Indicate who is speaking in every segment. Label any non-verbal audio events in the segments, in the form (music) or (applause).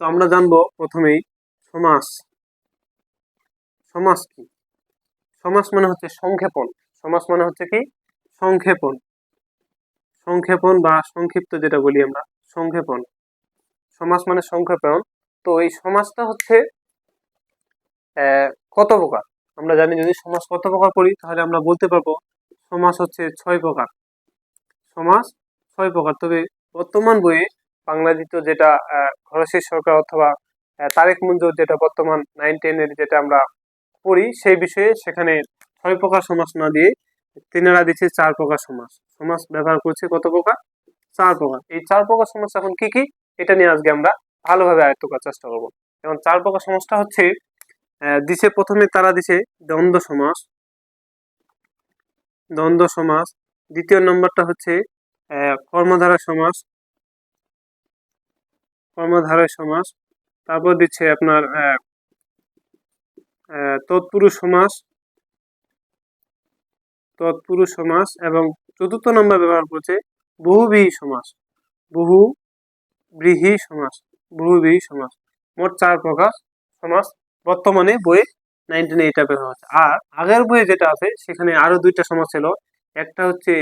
Speaker 1: তো আমরা জানব প্রথমেই সমাস। সমাস কি? সমাস মানে হচ্ছে সংক্ষেপণ। সমাস মানে হচ্ছে কি? সংক্ষেপণ। সংক্ষেপণ বা সংক্ষিপ্ত যেটা বলি আমরা, সংক্ষেপণ। সমাস মানে সংক্ষেপণ। তো এই সমাসটা হচ্ছে কত প্রকার? আমরা জানি যদি সমাস কত প্রকার করি তাহলে আমরা বলতে পারব সমাস হচ্ছে ছয় প্রকার। সমাস ছয় প্রকার। তবে বর্তমান বইয়ে বাংলা যেটা আহ, সরকার অথবা তারেক মঞ্জুর যেটা বর্তমান নাইন টেনের যেটা আমরা পড়ি সেই বিষয়ে সেখানে ছয় প্রকার সমাস না দিয়ে তিনারা দিচ্ছে চার প্রকার সমাস সমাস ব্যবহার করছে কত প্রকার? চার প্রকার। এই চার প্রকার সমাস এখন কি কি? এটা নিয়ে আজকে আমরা ভালোভাবে আয়ত্ত করার চেষ্টা করব। এবং চার প্রকার সমাসটা হচ্ছে দিছে প্রথমে তারা দিছে দ্বন্দ্ব সমাস দ্বন্দ্ব সমাস দ্বিতীয় নম্বরটা হচ্ছে কর্মধারা সমাস কর্মধারয় সমাস, তারপর দিচ্ছে আপনার তৎপুরুষ সমাস তৎপুরুষ সমাস এবং চতুর্থ নম্বর ব্যবহার করছে বহুব্রীহি সমাস, বহু ব্রীহি সমাস বহুব্রীহি সমাস। মোট চার প্রকার সমাস বর্তমানে বইয়ে নাইনটিন এইটা ব্যবহার হচ্ছে আর আগের বইয়ে যেটা আছে, সেখানে আরও দুইটা সমাস ছিল। একটা হচ্ছে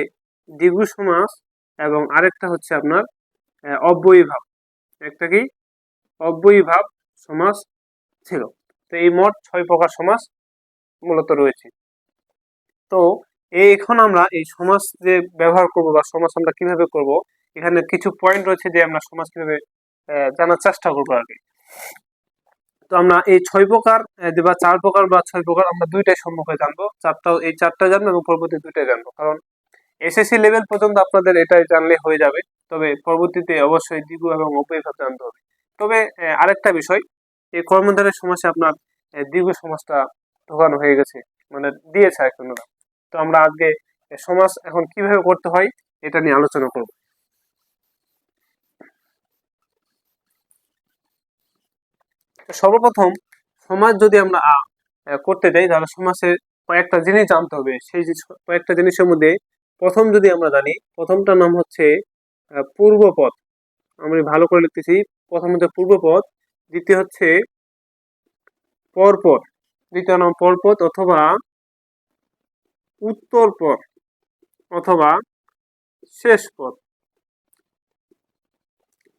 Speaker 1: দ্বিগু সমাস এবং আরেকটা হচ্ছে আপনার অব্যয়ী ভাব একটা কি? অব্যয়ী ভাব সমাস ছিল। তো এই মোট ছয় প্রকার সমাস মূলত রয়েছে। তো এখন আমরা এই সমাস যে ব্যবহার করব বা সমাস আমরা কীভাবে করব, এখানে কিছু পয়েন্ট রয়েছে যে আমরা সমাজ কীভাবে জানার চেষ্টা করব আর কি তো আমরা এই ছয় প্রকার বা চার প্রকার বা ছয় প্রকার আমরা দুইটাই সম্মুখে জানব। চারটাও, এই চারটা জানব এবং পরবর্তী দুইটাই জানব। কারণ এসএসসি লেভেল পর্যন্ত আপনাদের এটাই জানলে হয়ে যাবে। তবে পরবর্তীতে অবশ্যই দ্বিগু এবং অপরিভাব জানতে হবে। তবে আরেকটা বিষয়, এই কর্মধারের সমাসে আপনার দ্বিগু সমাজটা ঢোকানো হয়ে গেছে মানে দিয়েছে এখন ওরা। তো আমরা আজকে সমাজ এখন কীভাবে করতে হয়, এটা নিয়ে আলোচনা করব। সর্বপ্রথম, সমাজ যদি আমরা করতে যাই, তাহলে সমাজের কয়েকটা জিনিস জানতে হবে। সেই কয়েকটা জিনিসের মধ্যে প্রথম যদি আমরা জানি, প্রথমটার নাম হচ্ছে পূর্বপদ। আমি ভালো করে লিখতেছি, প্রথম হচ্ছে পূর্বপদ, দ্বিতীয় হচ্ছে পরপদ। দ্বিতীয় নাম পরপদ অথবা উত্তর পদ অথবা শেষ পদ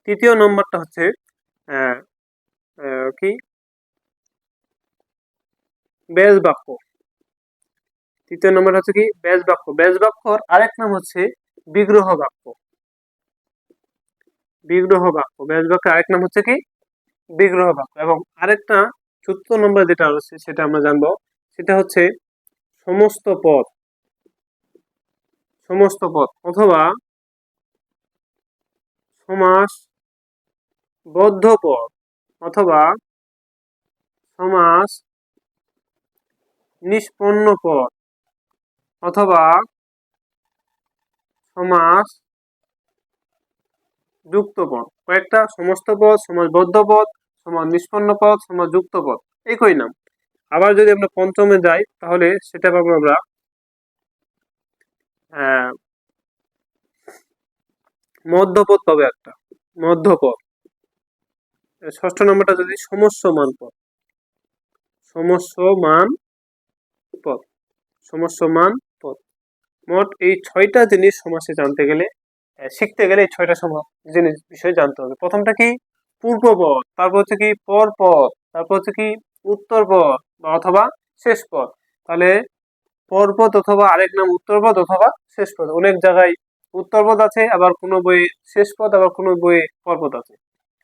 Speaker 1: তৃতীয় নম্বরটা হচ্ছে কি? ব্যাস বাক্য। তৃতীয় নম্বর হচ্ছে কি ব্যাস বাক্য ব্যাস বাক্যর আরেক নাম হচ্ছে বিগ্রহ বাক্য বিগ্রহ বাক্য ব্যাস বাক্যের আরেক নাম হচ্ছে কি বিগ্রহ বাক্য এবং আরেকটা চতুর্থ নম্বর যেটা রয়েছে সেটা আমরা জানব, সেটা হচ্ছে সমস্ত পদ সমস্ত পদ অথবা সমাস বদ্ধ পদ অথবা সমাস নিষ্পন্ন পদ অথবা সমাস যুক্ত পদ। কয়েকটা সমস্ত পদ সমাজবদ্ধ পদ সমাজ নিষ্পন্ন পদ সমাজ যুক্ত পদ, একই নাম। আবার যদি আমরা পঞ্চমে যাই, তাহলে সেটা পাবো আমরা মধ্যপদ পাবে একটা, মধ্যপদ। ষষ্ঠ নম্বরটা যদি সমস্যমান পদ সমস্যমান পদ, সমস্যমান পদ মোট এই ছয়টা জিনিস সমাসে জানতে গেলে শিখতে গেলে এই ছয়টা সম জিনিস বিষয়ে জানতে হবে। প্রথমটা কি? পূর্বপদ তারপর হচ্ছে কি পরপদ তারপর হচ্ছে কি উত্তর পদ বা অথবা শেষ পদ তাহলে পরপদ অথবা আরেক নাম উত্তরপদ অথবা শেষ পদ অনেক জায়গায় উত্তরপদ আছে, আবার কোনো বইয়ে শেষ পদ আবার কোনো বইয়ে পরপদ আছে।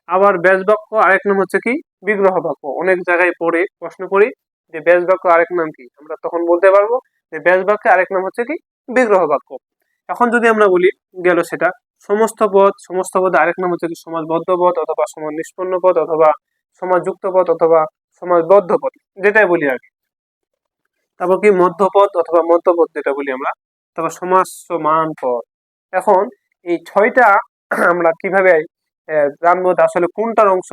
Speaker 1: আবার ব্যাস বাক্য আরেক নাম হচ্ছে কি? বিগ্রহ বাক্য। অনেক জায়গায় পড়ে, প্রশ্ন করি যে ব্যাস বাক্য আরেক নাম কি? আমরা তখন বলতে পারব ব্যাস বাক্যের আরেক নাম হচ্ছে কি? বিগ্রহ বাক্য। এখন যদি আমরা বলি, গেল সেটা সমস্ত পদ সমস্ত পদ আরেক নাম হচ্ছে কি সমাজবদ্ধ পদ অথবা সমাজ নিষ্পন্ন পদ অথবা সমাজযুক্ত পদ অথবা সমাজবদ্ধ পদ, যেটাই বলি আর কি। তারপর কি মধ্যপদ অথবা মধ্যপদ যেটা বলি আমরা, তারপর সমাজ সমান পদ। এখন এই ছয়টা (clears throat) আমরা কীভাবে জানব আসলে কোনটার অংশ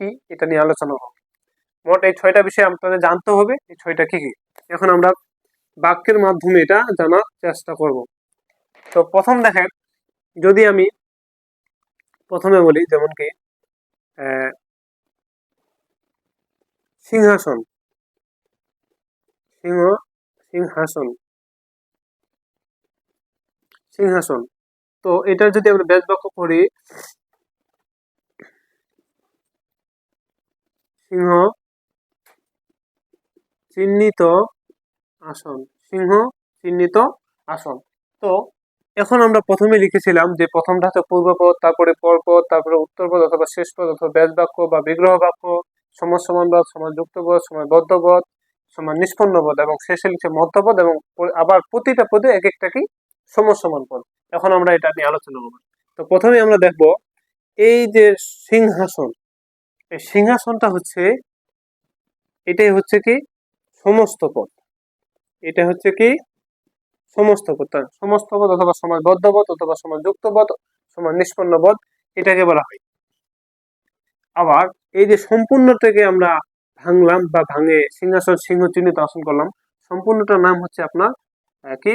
Speaker 1: কি, এটা নিয়ে আলোচনা হবে। মোট এই ছয়টা বিষয়ে আপনাদের জানতে হবে, এই ছয়টা কি কি? এখন আমরা বাক্যের মাধ্যমে এটা জানার চেষ্টা করব। তো প্রথম দেখেন, যদি আমি প্রথমে বলি যেমন কি সিংহাসন। সিংহ, সিংহাসন। সিংহাসন। তো এটা যদি আমরা ব্যাস বাক্য করি সিংহ, চিহ্নিত আসন, সিংহ চিহ্নিত আসন। তো এখন আমরা প্রথমে লিখেছিলাম যে প্রথমটা হচ্ছে পূর্বপদ তারপরে পরপদ তারপরে উত্তরপদ অথবা শেষ পদ অথবা ব্যাস বাক্য বা বিগ্রহ বাক্য সমাজ সমানবাদ সমাজ যুক্তপদ সমাজ বদ্ধপদ নিষ্পন্ন পদ এবং শেষে লিখছে মধ্যপদ এবং আবার প্রতিটা পদে এক একটা কি সমসমান পদ। এখন আমরা এটা নিয়ে আলোচনা করব। তো প্রথমে আমরা দেখব এই যে সিংহাসন, এই সিংহাসনটা হচ্ছে, এটাই হচ্ছে কি সমস্ত পদ। এটা হচ্ছে কি? সমস্ত তার সমস্ত পদ অথবা সমাজবদ্ধ পদ অথবা সমাজযুক্ত পদ সমান নিষ্পন্ন পদ এটাকে বলা হয়। আবার এই যে সম্পূর্ণটাকে আমরা ভাঙলাম বা ভাঙে, সিংহাসন সিংহ চিহ্নিত আসন করলাম, সম্পূর্ণটার নাম হচ্ছে আপনার কি?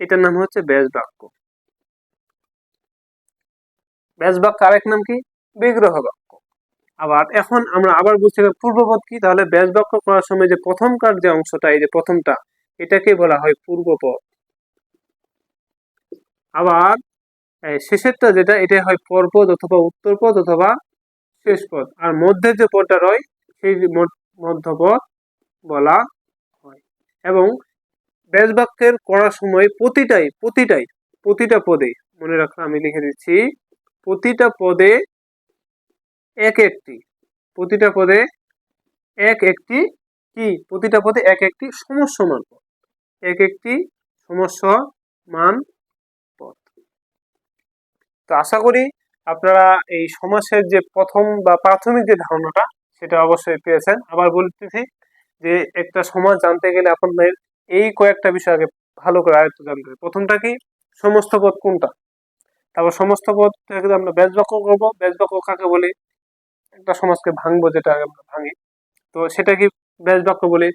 Speaker 1: এটার নাম হচ্ছে ব্যাস বাক্য ব্যাস বাক্য আরেক নাম কি? বিগ্রহ বাক্য আবার এখন আমরা আবার বুঝতে পারি পূর্বপদ কি? তাহলে ব্যাস বাক্য করার সময় যে প্রথমকার যে অংশটা, এই যে প্রথমটা এটাকে বলা হয় পূর্বপদ। আবার শেষেরটা যেটা এটা হয় পরপদ অথবা উত্তরপদ অথবা শেষ পদ আর মধ্যের যে পদটা রয়, সেই যে মধ্য- মধ্যপদ বলা হয়। এবং ব্যাস বাক্যের করার সময় প্রতিটাই প্রতিটাই, প্রতিটা পদে, মনে রাখো আমি লিখে দিচ্ছি, প্রতিটা পদে এক একটি। প্রতিটা পদে এক একটি কি? প্রতিটা পদে এক একটি সমস্যমান পদ। এক একটি সমস্যমান পদ। তো আশা করি আপনারা এই সমাসের যে প্রথম বা প্রাথমিক যে ধারণাটা, সেটা অবশ্যই পেয়েছেন। আবার বলতেছি যে একটা সমাজ জানতে গেলে আপনাদের এই কয়েকটা বিষয় আগে ভালো করে আয়ত্ত জানতে হবে। প্রথমটা কি? সমস্ত পদ কোনটা? তারপর সমস্ত পদ আমরা ব্যাস বাক্য করব। ব্যাস বাক্য কাকে বলি? একটা সমাজকে ভাঙবো যেটা আমরা ভাঙি। তো সেটা কি ব্যাস বাক্য বলি।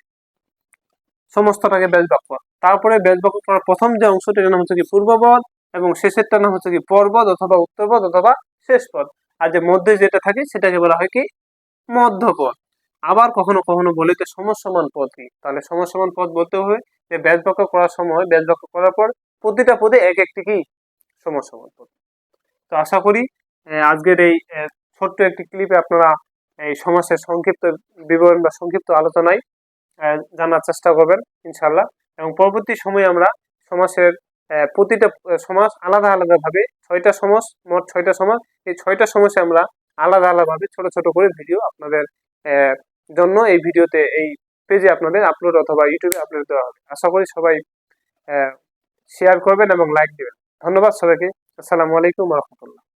Speaker 1: সমস্তটাকে ব্যাস বাক্য তারপরে ব্যাস বাক্য করার প্রথম যে অংশটা নাম হচ্ছে কি পূর্বপদ এবং শেষেরটার নাম হচ্ছে কি পর্বত অথবা উত্তরপদ অথবা শেষ পদ আর যে মধ্যে যেটা থাকে সেটাকে বলা হয় কি মধ্যপদ। আবার কখনো কখনো বলি যে সমসমান পদ কি। তাহলে সমসমান পদ বলতে হবে যে ব্যাস বাক্য করার সময় ব্যাস বাক্য করার পর প্রতিটা পদে এক একটি কি? সমসমান পদ। তো আশা করি আজকের এই ছোট্ট একটি ক্লিপে আপনারা এই সমাজের সংক্ষিপ্ত বিবরণ বা সংক্ষিপ্ত আলোচনায় জানার চেষ্টা করবেন ইনশাল্লাহ এবং পরবর্তী সময়ে আমরা সমাজের প্রতিটা সমাজ আলাদা আলাদা ভাবে ছয়টা সমাজ, মোট ছয়টা সমাজ, এই ছয়টা সমাজে আমরা আলাদা আলাদাভাবে ছোট ছোট করে ভিডিও আপনাদের জন্য এই ভিডিওতে, এই পেজে আপনাদের আপলোড অথবা ইউটিউবে আপলোড দেওয়া হবে। আশা করি সবাই শেয়ার করবেন এবং লাইক দেবেন। ধন্যবাদ সবাইকে। আসসালামু আলাইকুম রহমতুল্লাহ।